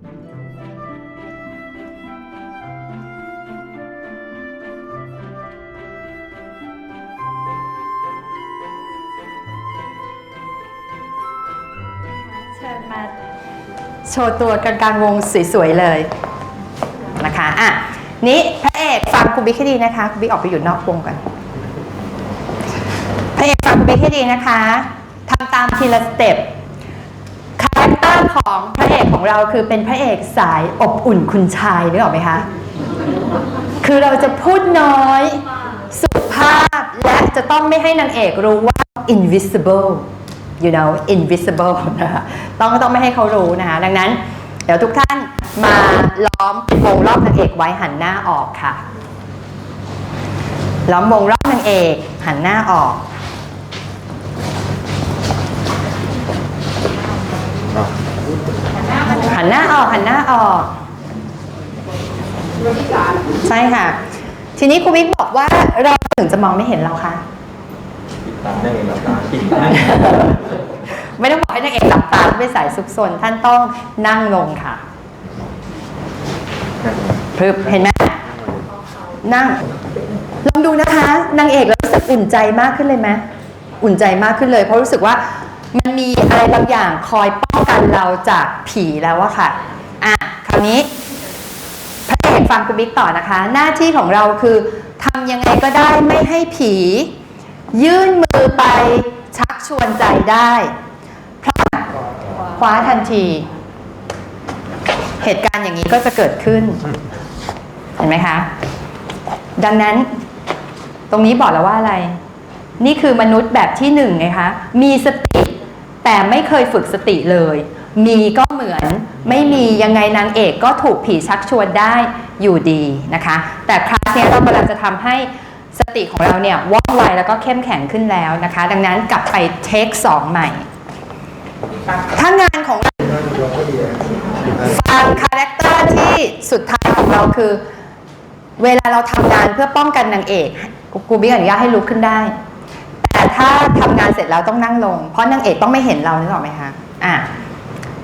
เชิญมาโชว์ตัวกลางวงสวยๆเลยนะคะอะนี่พระเอกฟังคุณบิ๊กให้ดีนะคะคุณบิ๊กออกไปอยู่นอกวงกันพระเอกฟังคุณบิ๊กให้ดีนะคะทำตามทีละสเต็ป รคเตอร์ของพระเอกของเราคือเป็นพระเอกสายอบอุ่นคุณชายนึกออกไหมคะ คือเราจะพูดน้อย สุภาพและจะต้องไม่ให้นางเอกรู้ว่า invisible you know invisible นะคะต้องต้องไม่ให้เขารู้นะคะ ดังนั้น เดี๋ยวทุกท่านมาล้อมวงรอบนางเอกไว้หันหน้าออกค่ะ ล้อมวงรอบนางเอกหันหน้าออก หันหน้าออกหันหน้าออกใช่ค่ะ ทีนี้ครูวิกบอกว่าเราถึงจะมองไม่เห็นเราคะปิดตาได้เลยหลับตาปิดตาไม่ต้องบอกให้นางเอกหลับตาไม่ใส่ซุกซนท่านต้องนั่งลงค่ะพรึบเห็นไหมนั่งลองดูนะคะนางเอกแล้วรู้สึกอุ่นใจมากขึ้นเลยไหมอุ่นใจมากขึ้นเลยเพราะรู้สึกว่า มันมีอะไรบางอย่างคอยป้องกันเราจากผีแล้วอะค่ะ อะ คราวนี้พระเอกฟังคุณบิ๊กต่อนะคะ หน้าที่ของเราคือทำยังไงก็ได้ไม่ให้ผี ยื่นมือไปชักชวนใจได้พระคว้าทันที เหตุการณ์อย่างนี้ก็จะเกิดขึ้น เห็นไหมคะ ดังนั้น ตรงนี้บอกแล้วว่าอะไร นี่คือมนุษย์แบบที่หนึ่งไงคะ มีสติ แต่ไม่เคยฝึกสติเลย มีก็เหมือนไม่มียังไงนางเอกก็ถูกผีชักชวนได้อยู่ดีนะคะ แต่คลาสเนี้ยเรากำลังจะทำให้สติของเราเนี่ยว่องไวแล้วก็เข้มแข็งขึ้นแล้วนะคะ ดังนั้นกลับไปเทคสองใหม่ ถ้างานของเราฟังคาแรคเตอร์ที่สุดท้ายของเราคือ เวลาเราทำงานเพื่อป้องกันนางเอกกูบิ๊กอนุญาตให้ลุกขึ้นได้ แต่ถ้าทำงานเสร็จแล้วต้องนั่งลง เพราะนางเอกต้องไม่เห็นเรานึกออกไหมคะอะ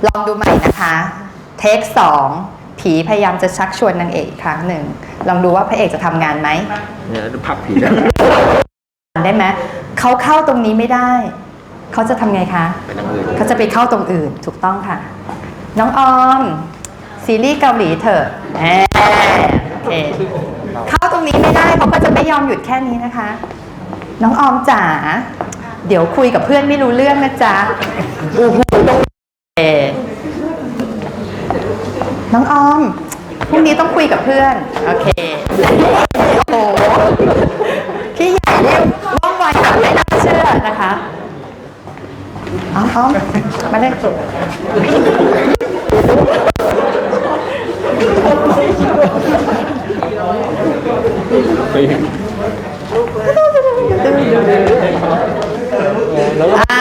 ลองดูใหม่นะคะเทคสองผีพยายามจะชักชวนนางเอกอีกครั้งหนึ่งลองดูว่าพระเอกจะทำงานไหมเนี่ยดูผักผีได้ได้ไหมเขาเข้าตรงนี้ไม่ได้ เขาจะทำไงคะเป็นอย่างอื่นเขาจะไปเข้าตรงอื่นถูกต้องค่ะ น้องออม ซีรีส์เกาหลีเถอะแหมโอเคเข้าตรงนี้ไม่ได้เขาก็จะไม่ยอมหยุดแค่นี้นะคะ น้องออมจ๋า เดี๋ยวคุยกับเพื่อนไม่รู้เรื่องนะจ๊ะโอ้โหเอน้องออม พรุ่งนี้ต้องคุยกับเพื่อน โอเค โอ้โหพี่ใหญ่เนี่ยว่องไวแบบไม่น่าเชื่อนะคะเอาเอามาเลย ¿no?